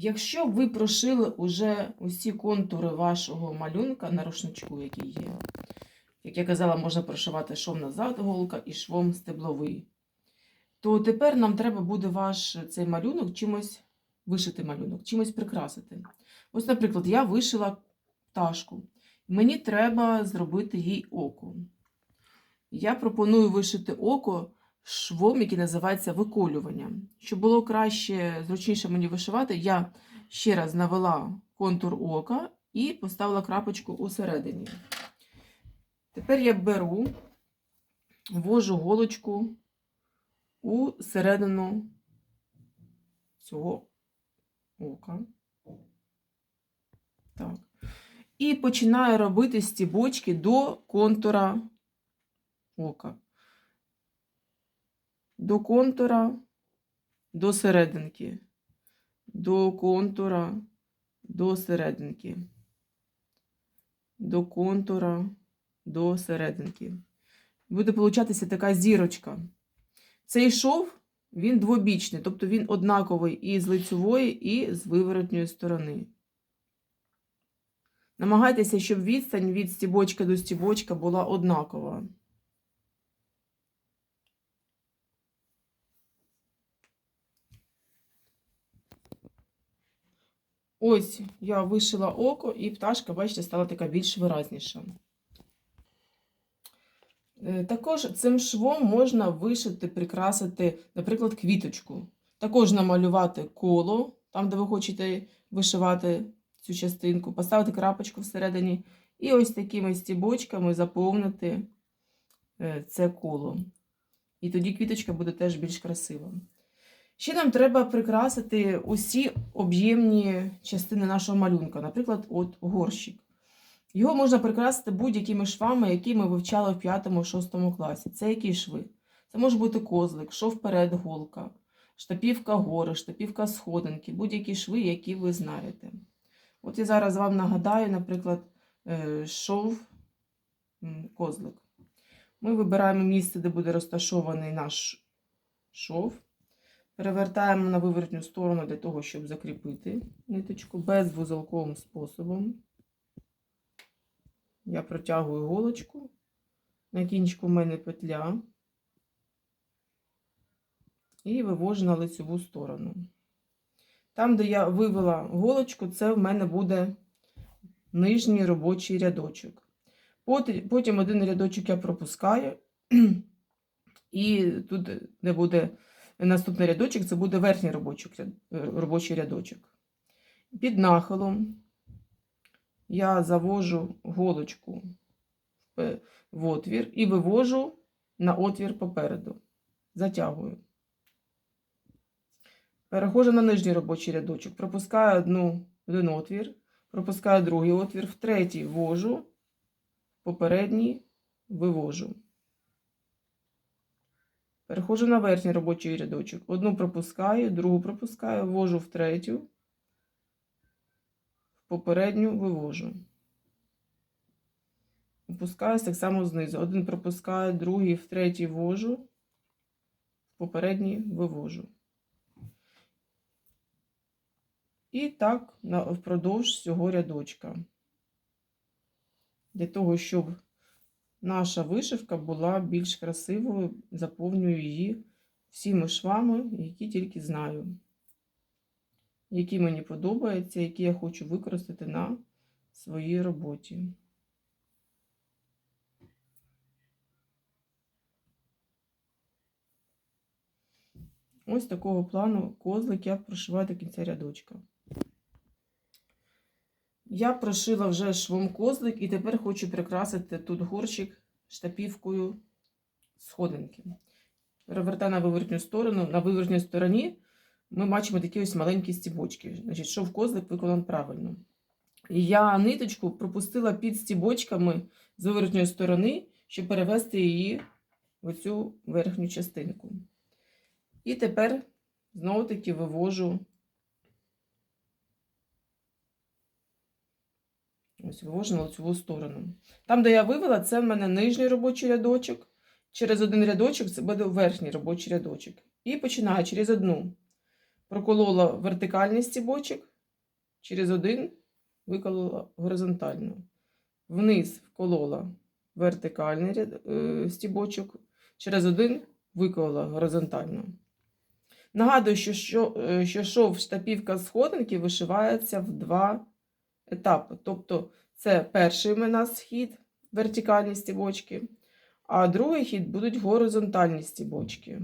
Якщо ви прошили уже усі контури вашого малюнка на рушничку, який є, як я казала, можна прошивати шов назад голка і швом стебловий, то тепер нам треба буде ваш цей малюнок чимось вишити малюнок, чимось прикрасити. Ось, наприклад, я вишила пташку. Мені треба зробити їй око. Я пропоную вишити око швом, який називається виколювання. Щоб було краще, зручніше мені вишивати, я ще раз навела контур ока і поставила крапочку усередині. Тепер я беру, ввожу голочку у середину цього ока. Так. І починаю робити стібочки до контура ока. До контура, до серединки. До контура, до серединки. До контура, до серединки. Буде получатися така зірочка. Цей шов, він двобічний, тобто він однаковий і з лицевої, і з виворотньої сторони. Намагайтеся, щоб відстань від стібочка до стібочка була однакова. Ось я вишила око, і пташка, бачите, стала така більш виразніша. Е, Також цим швом можна вишити, прикрасити, наприклад, квіточку. Також намалювати коло, там, де ви хочете вишивати цю частинку, поставити крапочку всередині, і ось такими стібочками заповнити е, це коло. І тоді квіточка буде теж більш красива. Ще нам треба прикрасити усі об'ємні частини нашого малюнка, наприклад, от горщик. Його можна прикрасити будь-якими швами, які ми вивчали в 5-6 класі. Це які шви? Це може бути козлик, шов вперед, голка, штапівка гори, штапівка сходинки, будь-які шви, які ви знаєте. От я зараз вам нагадаю, наприклад, е, шов козлик. Ми вибираємо місце, де буде розташований наш шов. Перевертаємо на виворотню сторону для того, щоб закріпити ниточку безвузолковим способом. Я протягую голочку. На кінчику в мене петля. І вивожу на лицеву сторону. Там, де я вивела голочку, це в мене буде нижній робочий рядочок. Потім один рядочок я пропускаю. І тут, де буде наступний рядочок, це буде верхній робочий, е, робочий рядочок. Під нахилом я завожу голочку в отвір і вивожу на отвір попереду. Затягую. Переходжу на нижній робочий рядочок, пропускаю одну, один отвір, пропускаю другий отвір, в третій ввожу, попередній вивожу. Переходжу на верхній робочий рядочок. Одну пропускаю, другу пропускаю, ввожу в третю, в попередню вивожу. Опускаюсь так само знизу. Один пропускаю, другий в третій ввожу, в попередній вивожу. І так впродовж цього рядочка. Для того, щоб наша вишивка була більш красивою, заповнюю її всіми швами, які тільки знаю, які мені подобаються, які я хочу використати на своїй роботі. Ось такого плану козлик я прошиваю до кінця рядочка. Я прошила вже швом козлик і тепер хочу прикрасити тут горщик штапівкою сходинки. Перевертаю на виворотню сторону. На виворотній стороні ми бачимо такі ось маленькі стібочки. Значить, шов козлик виконаний правильно. І я ниточку пропустила під стібочками з виворотньої сторони, щоб перевести її в цю верхню частинку. І тепер знову-таки вивожу Ось вивожу на лицеву сторону. Там, де я вивела, це в мене нижній робочий рядочок. Через один рядочок це буде верхній робочий рядочок. І починаю через одну проколола вертикальний стібочок, через один виколола горизонтально. Вниз вколола вертикальний ряд- е, стібочок, через один виколола горизонтально. Нагадую, що, що, е, що шов штапівка сходинки вишивається в два етапи. Тобто це перший у нас хід вертикальні стібочки, а другий хід будуть горизонтальні стібочки.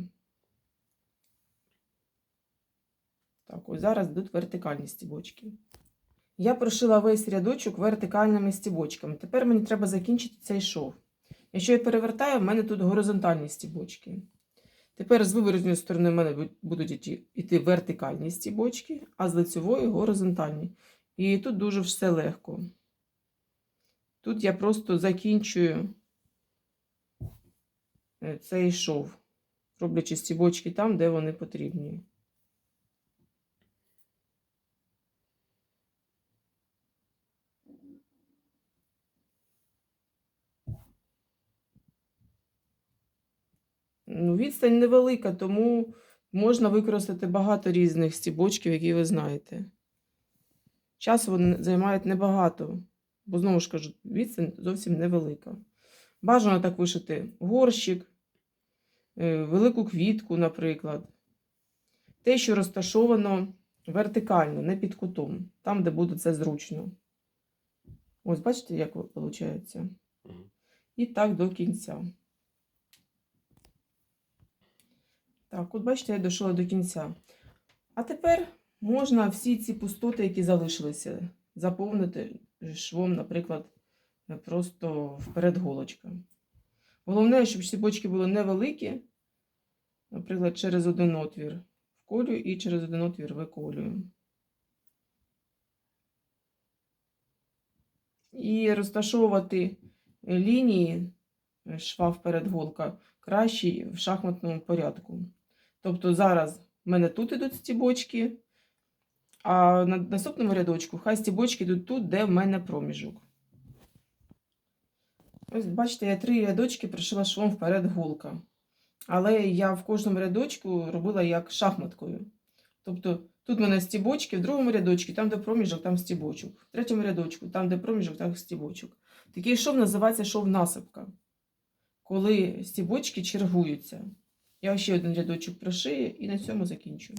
Так, ось зараз йдуть вертикальні стібочки. Я прошила весь рядочок вертикальними стібочками. Тепер мені треба закінчити цей шов. Якщо я перевертаю, в мене тут горизонтальні стібочки. Тепер з виворотньої сторони в мене будуть іти вертикальні стібочки, а з лицевої горизонтальні. І тут дуже все легко. Тут я просто закінчую е, цей шов, роблячи стібочки там, де вони потрібні. Ну, відстань невелика, тому можна використати багато різних стібочків, які ви знаєте. Часу вони займають небагато, бо знову ж кажу, відстань зовсім невелика. Бажано так вишити горщик, е, велику квітку, наприклад. Те, що розташовано вертикально, не під кутом, там, де буде це зручно. Ось, бачите, як виходить? І так до кінця. Так, от бачите, я дійшла до кінця. А тепер можна всі ці пустоти, які залишилися, заповнити швом, наприклад, просто вперед голочка. Головне, щоб стібочки були невеликі, наприклад, через один отвір вколюю і через один отвір виколюю. І розташовувати лінії шва вперед голка краще в шахматному порядку. Тобто зараз в мене тут ідуть стібочки, а на наступному рядочку хай стібочки йдуть тут, де в мене проміжок. Ось бачите, я три рядочки пришила швом вперед голка. Але я в кожному рядочку робила як шахматкою. Тобто тут в мене стібочки, в другому рядочку, там, де проміжок, там стібочок. В третьому рядочку, там, де проміжок, там стібочок. Такий шов називається шов насипка, коли стібочки чергуються. Я ще один рядочок прошию і на цьому закінчую.